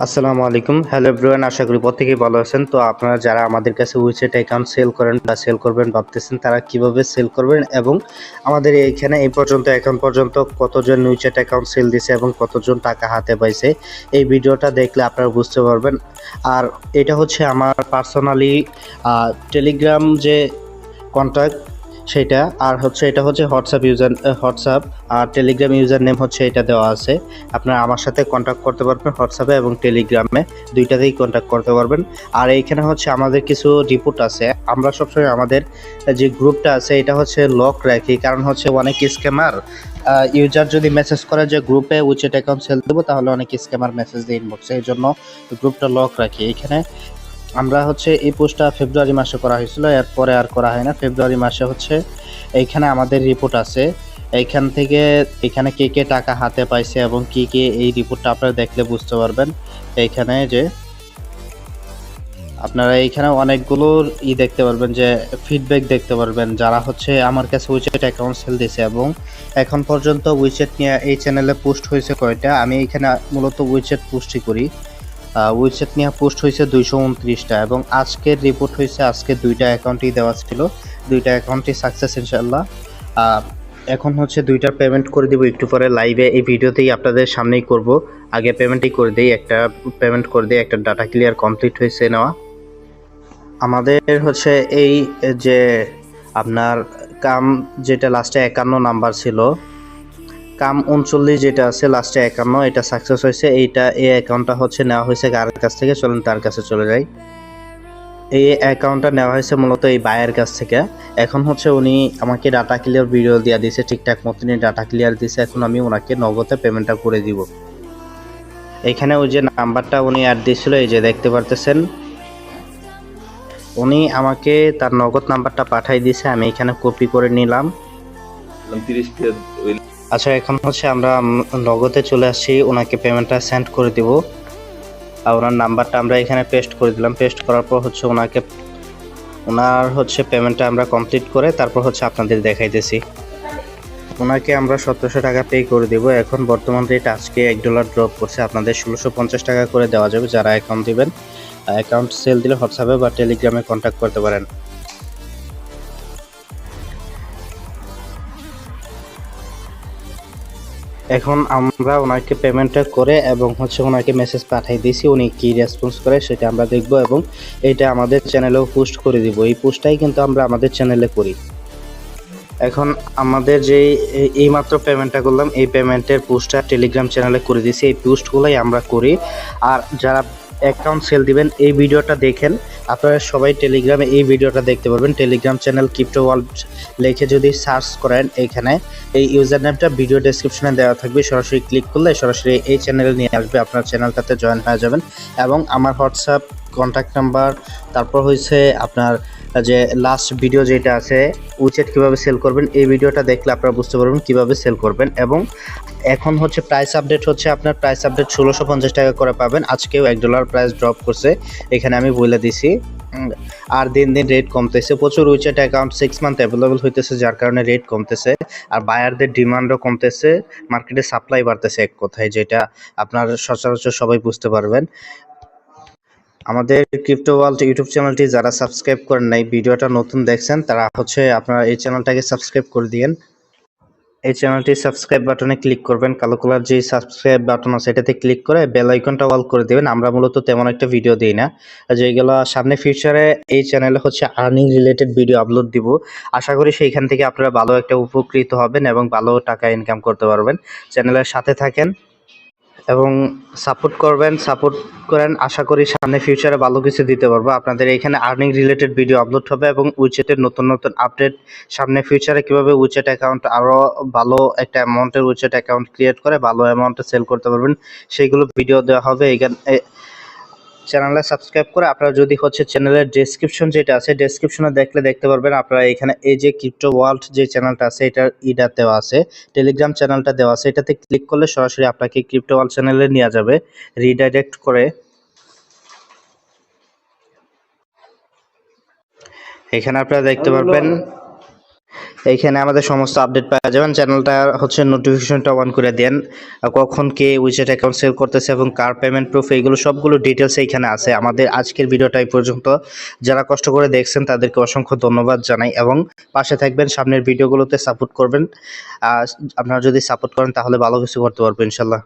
আসসালামু আলাইকুম। Hello everyone আশা করি প্রত্যেকেই ভালো আছেন। তো আপনারা যারা আমাদের কাছে উইচেট অ্যাকাউন্ট সেল করেন বা সেল করবেন ভাবতেছেন, তারা কীভাবে সেল করবেন এবং আমাদের এইখানে এই পর্যন্ত, এখন পর্যন্ত কতজন উইচেট অ্যাকাউন্ট সেল দিছে এবং কতজন টাকা হাতে পাইছে, এই ভিডিওটা দেখলে আপনারা বুঝতে পারবেন। আর এটা হচ্ছে আমার পার্সোনালি টেলিগ্রাম যে কন্ট্যাক্ট সেটা, আর হচ্ছে এটা হচ্ছে হোয়াটসঅ্যাপ ইউজার হোয়াটসঅ্যাপ, আর টেলিগ্রাম ইউজার নেম হচ্ছে এটা দেওয়া আছে। আপনারা আমার সাথে কন্ট্যাক্ট করতে পারবেন হোয়াটসঅ্যাপে এবং টেলিগ্রামে দুইটাতেই কন্ট্যাক্ট করতে পারবেন। আর এইখানে হচ্ছে আমাদের কিছু রিপোর্ট আছে। আমরা সবসময় আমাদের যে গ্রুপটা আছে এটা হচ্ছে লক রাখি। কারণ হচ্ছে অনেক স্ক্যামার ইউজার যদি মেসেজ করে যে গ্রুপে উইচেট অ্যাকাউন্ট সেল দেবো, তাহলে অনেক স্ক্যামার মেসেজ দিয়ে ইনবক্সে এই জন্য গ্রুপটা লক রাখি। এখানে আমরা হচ্ছে এই পোস্টটা ফেব্রুয়ারি মাসে করা হয়েছিল, এরপরে আর করা হয় না। ফেব্রুয়ারি মাসে হচ্ছে এইখানে আমাদের রিপোর্ট আছে। এইখান থেকে এখানে কে কে টাকা হাতে পাইছে এবং কি কি এই রিপোর্টটা আপনারা দেখলে বুঝতে পারবেন। এইখানে যে আপনারা এইখানে অনেকগুলো ই দেখতে পারবেন, যে ফিডব্যাক দেখতে পারবেন। যারা হচ্ছে আমার কাছে উইচেট অ্যাকাউন্ট সেল দিয়েছে এবং এখন পর্যন্ত উইচেট নিয়ে এই চ্যানেলে পোস্ট হয়েছে কয়টা, আমি এখানে মূলত উইচেট পোস্টই করি। উইচেট নিয়ে পোস্ট হয়েছে দুইশো উনত্রিশটা এবং আজকের রিপোর্ট হয়েছে, আজকে দুইটা অ্যাকাউন্টই দেওয়া ছিল। দুইটা অ্যাকাউন্টই সাকসেস ইনশাল্লাহ এখন হচ্ছে দুইটা পেমেন্ট করে দিব, একটু পরে লাইভে এই ভিডিওতেই আপনাদের সামনেই করব। আগে পেমেন্টই করে দিই, একটা পেমেন্ট করে দিই, একটা ডাটা ক্লিয়ার কমপ্লিট হয়েছে নেওয়া। আমাদের হচ্ছে এই যে আপনার কাম যেটা লাস্টে একান্ন নাম্বার ছিল কাম উনচল্লিশ যেটা আছে লাস্টে একান্ন, এটা সাকসেস হয়েছে। এইটা, এই অ্যাকাউন্টটা হচ্ছে নেওয়া হয়েছে কার কাছ থেকে। চলেন তার কাছে চলে যাই। এই অ্যাকাউন্টটা নেওয়া হয়েছে মূলত এই বায়ের কাছ থেকে। এখন হচ্ছে উনি আমাকে ডাটা ক্লিয়ার ভিডিও দিয়ে দিয়েছে, ঠিকঠাক মতনই ডাটা ক্লিয়ার দিয়েছে। এখন আমি ওনাকে নগদে পেমেন্টটা করে দিব। এখানে ওই যে নাম্বারটা উনি অ্যাড দিয়েছিল, এই যে দেখতে পারতেছেন। উনি আমাকে তার নগদ নাম্বারটা পাঠিয়ে দিয়েছে, আমি এখানে কপি করে নিলাম। আচ্ছা এখন হচ্ছে আমরা নগদে চলে আসছি। ওনাকে পেমেন্টটা সেন্ড করে দিব। আর ওনার নাম্বারটা আমরা এখানে পেস্ট করে দিলাম। পেস্ট করার পর হচ্ছে ওনাকে, ওনার হচ্ছে পেমেন্টটা আমরা কমপ্লিট করে তারপর হচ্ছে আপনাদের দেখাইতেছি। ওনাকে আমরা সতেরোশো টাকা পে করে দেবো। এখন বর্তমান রেট আজকে এক ডলার ড্রপ করছে। আপনাদের ষোলোশো পঞ্চাশ টাকা করে দেওয়া যাবে। যারা অ্যাকাউন্ট দিবেন অ্যাকাউন্ট সেল দিলে হোয়াটসঅ্যাপে বা টেলিগ্রামে কন্ট্যাক্ট করতে পারেন। এখন আমরা ওনাকে পেমেন্টটা করে এবং হচ্ছে ওনাকে মেসেজ পাঠিয়ে দিয়েছি। উনি কী রেসপন্স করে সেটা আমরা দেখব এবং এটা আমাদের চ্যানেলেও পোস্ট করে দিব। এই পোস্টটাই কিন্তু আমরা আমাদের চ্যানেলে করি। এখন আমাদের যে এই- এইমাত্র পেমেন্টটা করলাম, এই পেমেন্টের পোস্টটা টেলিগ্রাম চ্যানেলে করে দিয়েছি। এই পোস্টগুলোই আমরা করি। আর যারা অ্যাকাউন্ট সেল দিবেন। এই ভিডিওটা দেখেন। আপনারা সবাই টেলিগ্রামে এই ভিডিওটা দেখতে পারবেন। টেলিগ্রাম চ্যানেল ক্রিপ্টো ওয়ার্ল্ড লিখে যদি সার্চ করেন এখানে, এই ইউজার নেমটা ভিডিও ডেসক্রিপশনে দেওয়া থাকবে। সরাসরি ক্লিক করলে সরাসরি এই চ্যানেলে নিয়ে আসবে। আপনার চ্যানেলটাতে জয়েন হয়ে যাবেন। এবং আমার হোয়াটসঅ্যাপ কন্ট্যাক্ট নাম্বার তারপর হয়েছে আপনার যে লাস্ট ভিডিও যেটা আছে উইচেট কীভাবে সেল করবেন, এই ভিডিওটা দেখলে আপনারা বুঝতে পারবেন কীভাবে সেল করবেন এবং এখন হচ্ছে প্রাইস আপডেট হচ্ছে আপনার প্রাইস আপডেট ষোলোশো পঞ্চাশ টাকা করে পাবেন। আজকেও এক ডলার প্রাইস ড্রপ করছে, এখানে আমি বলে দিছি। আর দিন দিন রেট কমতেছে, প্রচুর WeChat account six month available হইতেছে, যার কারণে রেট কমতেছে। আর বায়ারদের ডিমান্ডও কমতেছে মার্কেটে সাপ্লাই বাড়তেছে এক কথায়, যেটা আপনার সচরাচর সবাই বুঝতে পারবেন। আমাদের ক্রিপ্টো ওয়ার্ল্ড ইউটিউব চ্যানেলটি যারা সাবস্ক্রাইব করেন নাই, ভিডিওটা নতুন দেখছেন, তারা হচ্ছে আপনারা এই চ্যানেলটাকে সাবস্ক্রাইব করে দিয়েন। এই চ্যানেলটি সাবস্ক্রাইব বাটনে ক্লিক করবেন, কালো কালার যে সাবস্ক্রাইব বাটন আছে, এটাতে ক্লিক করে বেল আইকনটা অল করে দেবেন। আমরা মূলত তেমন একটা ভিডিও দিই না। যেগুলো সামনে ফিউচারে এই চ্যানেলে হচ্ছে আর্নিং রিলেটেড ভিডিও আপলোড দিব। আশা করি সেইখান থেকে আপনারা ভালো একটা উপকৃত হবেন এবং ভালো টাকা ইনকাম করতে পারবেন। চ্যানেলের সাথে থাকেন। এবং সাপোর্ট করবেন, সাপোর্ট করেন, আশা করি সামনে ফিউচারে ভালো কিছু দিতে পারব। আপনাদের এখানে আর্নিং রিলেটেড ভিডিও আপলোড হবে এবং উইচেটের নতুন নতুন আপডেট সামনে ফিউচারে কীভাবে উইচেট অ্যাকাউন্ট আরও ভালো একটা অ্যামাউন্টের উইচেট অ্যাকাউন্ট ক্রিয়েট করে, ভালো অ্যামাউন্টে সেল করতে পারবেন, সেইগুলো ভিডিও দেওয়া হবে। এখানে চ্যানেলে সাবস্ক্রাইব করে আপনারা যদি হচ্ছে চ্যানেলের ডেসক্রিপশন যেটা আছে ডেসক্রিপশনে দেখলে দেখতে পারবেন আপনারা এখানে এই যে ক্রিপ্টো ওয়ার্ল্ড যে চ্যানেলটা আছে এটার ইটা দেওয়া আছে টেলিগ্রাম চ্যানেলটা দেওয়া আছে এটাতে ক্লিক করলে সরাসরি আপনাকে ক্রিপ্টো ওয়ার্ল্ড চ্যানেলে নিয়ে যাবে রিডাইরেক্ট করে। এখানে আপনারা দেখতে পারবেন এইখানে আমাদের সমস্ত আপডেট পাওয়া যাবেন চ্যানেলটা হচ্ছে নোটিফিকেশনটা অন করে দেন। কখন কে উইচেট অ্যাকাউন্ট সেল করতেছে এবং কার পেমেন্ট প্রুফ এইগুলো সবগুলো ডিটেলস এইখানে আছে। আমাদের আজকের ভিডিওটা এই পর্যন্ত। যারা কষ্ট করে দেখছেন, তাদেরকে অসংখ্য ধন্যবাদ জানাই। এবং পাশে থাকবেন, সামনের ভিডিওগুলোতে সাপোর্ট করবেন। আপনারা যদি সাপোর্ট করেন, তাহলে ভালো কিছু করতে পারব, ইনশাল্লাহ।